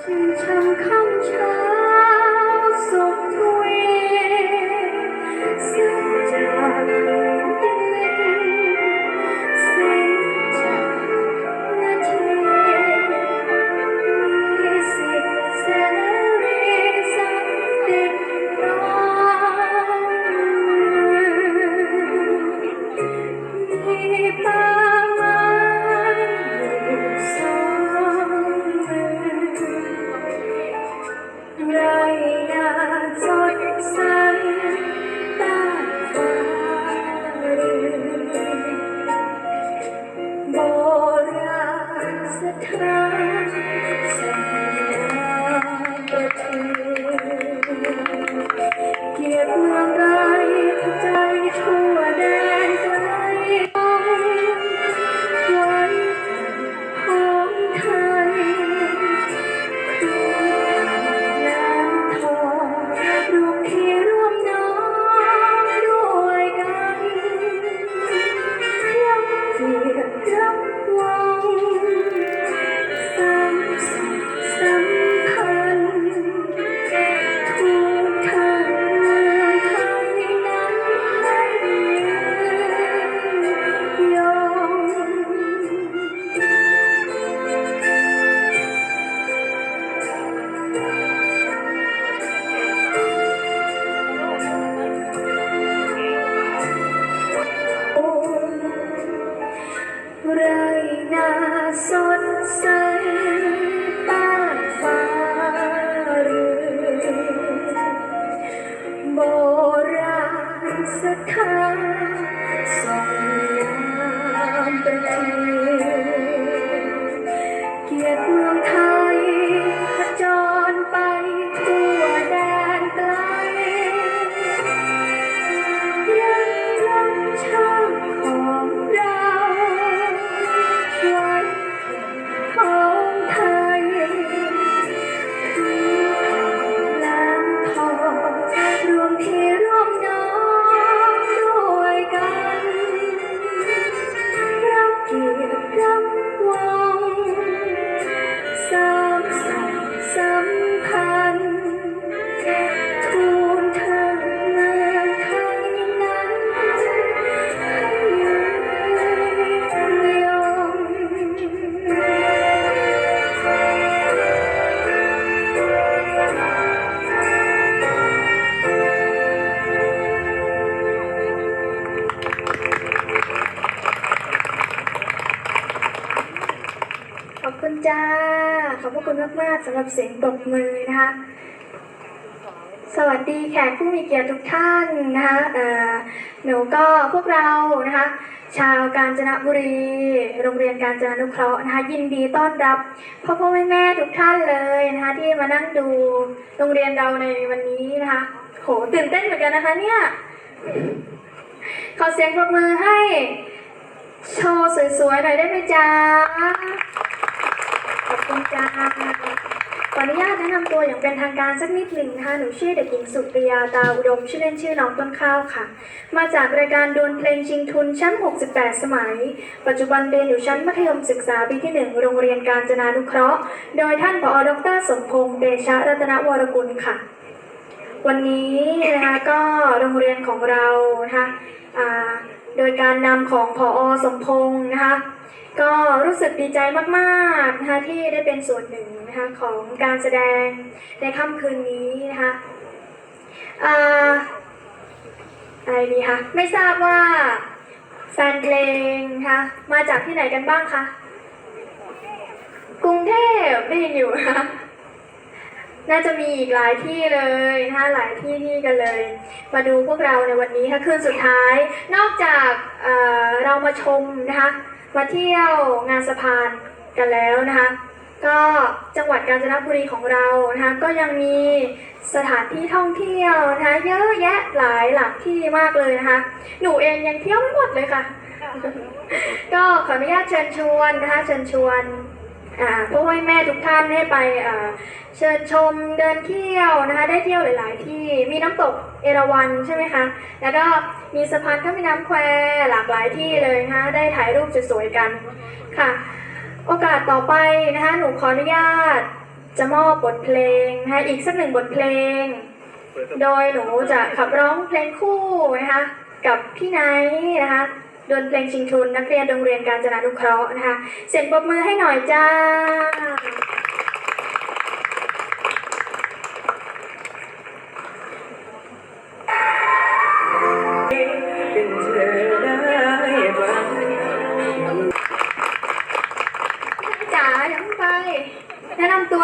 ชื่นชมคำเช้าสุขทวี ณสถ time. ขอบพระคุณมาก ๆสำหรับเสียงปรบมือนะคะ สวัสดีแขกผู้มีเกียรติทุกท่านนะคะเอ่อหนูก็พวกเรานะคะ ชาวกาญจนบุรี โรงเรียนการจนานุเคราะห์นะคะ ยินดีต้อนรับพ่อพ่อแม่แม่ทุกท่านเลยนะคะ ที่มานั่งดูโรงเรียนเราในวันนี้นะคะ โหตื่นเต้นเหมือนกันนะคะเนี่ย ขอเสียงปรบมือให้โชว์สวยๆหน่อยได้ไหมจ๊ะ อบคุณจ้าขออนุญาตแนะนำตัวอย่างเป็นทางการสักนิดหนึ่งนะคะหนูชื่อเด็กหญิงสุปริยาตาอุดม ชื่อเล่นชื่อน้องต้นข้าวค่ะ มาจากรายการดวลเพลงชิงทุนชั้น 68 สมัย ปัจจุบันเรียนอยู่ชั้นมัธยมศึกษาปีที่ 1 โรงเรียนการจนานุเคราะห์ โดยท่านผอดรสมพงษ์เดชะรัตนวรกุลค่ะ วันนี้นะคะก็โรงเรียนของเรานะคะอ่า โดยการนำของผออสมพงษ์นะคะ ก็รู้สึกดีใจมากๆนะคะที่ได้เป็นส่วนหนึ่งนะคะของการแสดงในค่ำคืนนี้นะคะอ่าอะไรดีคะไม่ทราบว่าแฟนเพลงนะคะมาจากที่ไหนกันบ้างคะกรุงเทพได้ยินอยู่นะคะ น่าจะมีอีกหลายที่เลยนะคะหลายที่ที่กันเลย มาดูพวกเราในวันนี้ค่ะคืนสุดท้าย นอกจากเอ่อเรามาชมนะคะมาเที่ยวงานสะพานกันแล้วนะคะก็จังหวัดกาญจนบุรีของเรานะคะก็ยังมีสถานที่ท่องเที่ยวนะคะเยอะแยะหลายหลากที่มากเลยนะคะหนูเองยังเที่ยวไม่หมดเลยค่ะ ก็ขออนุญาตเชิญชวนนะคะเชิญชวน อ่าพ่อแม่ทุกท่านให้ไปเชิญชมเดินเที่ยวนะคะ ได้เที่ยวหลาย ๆ ที่มีน้ำตกเอราวัณใช่ไหมคะ แล้วก็มีสะพานข้ามแม่น้ำแควหลากหลายที่เลยนะคะได้ถ่ายรูปสวยๆกันค่ะ โอกาสต่อไปนะคะหนูขออนุญาตจะมอบบทเพลงนะคะอีกสักหนึ่งบทเพลง โดยหนูจะขับร้องเพลงคู่นะคะกับพี่ไนท์นะคะ ดนเพลงชิงทุน นักเรียนโรงเรียนการจนานุเคราะห์นะคะ เสียงปรบมือให้หน่อยจ้า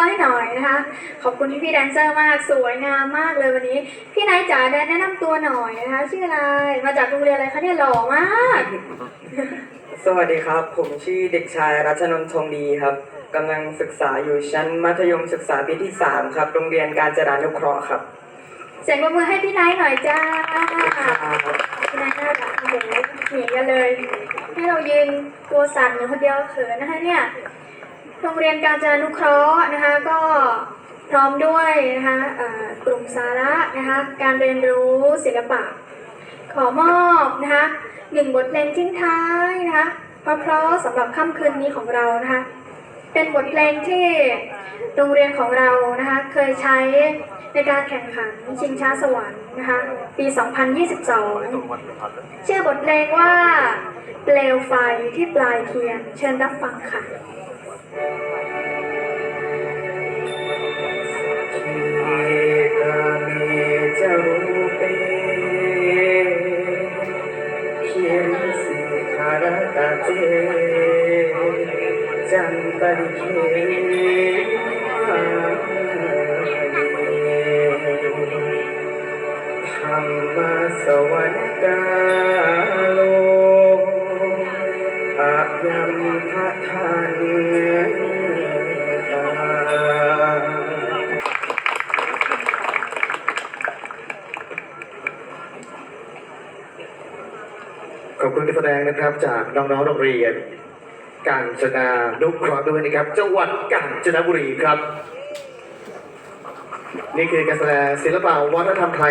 นะนำตัวให้หน่อยนะคะ ขอบคุณพี่พี่ๆแดนเซอร์มากสวยงามมากเลยวันนี้ พี่ไนท์จ๋าแนะนำตัวหน่อยนะคะ ชื่ออะไรมาจากโรงเรียนอะไรคะเนี่ยหล่อมากสวัสดีครับ ผมชื่อเด็กชายรัชนนท์ทองดีครับกำลังศึกษาอยู่ชั้นมัธยมศึกษาปีที่3ครับ โรงเรียนการจรานุเคราะห์ครับเสียงปรบมือให้พี่ไนท์หน่อยจ้าพี่ไนท์น่ารักโอ้โหหนีกันเลย ให้เรายืนตัวสั่นอยู่คนเดียวเขินนะคะเนี่ย โรงเรียนการจานุเคราะห์นะคะก็พร้อมด้วยนะคะกลุ่มสาระนะคะการเรียนรู้ศิลปะ ขอมอบนะคะหนึ่งบทเพลงทิ้งท้ายนะคะเพราะๆสำหรับค่ำคืนนี้ของเรานะคะเป็นบทเพลงที่โรงเรียนของเรานะคะเคยใช้ในการแข่งขันชิงช้าสวรรค์นะคะปี 2022 ชื่อบทเพลงว่าเปลวไฟที่ปลายเทียนเชิญรับฟังค่ะ กามีจารุเปเขียนสีคารตาเจ จันตริเคมาธรรมสวรรก ขอบคุณที่แสดงนะครับ จากน้องๆโรงเรียน กาญจนานุเคราะห์ด้วยนะครับ จังหวัดกาญจนบุรีครับ นี่คือการแสดงศิลปะวัฒนธรรมไทย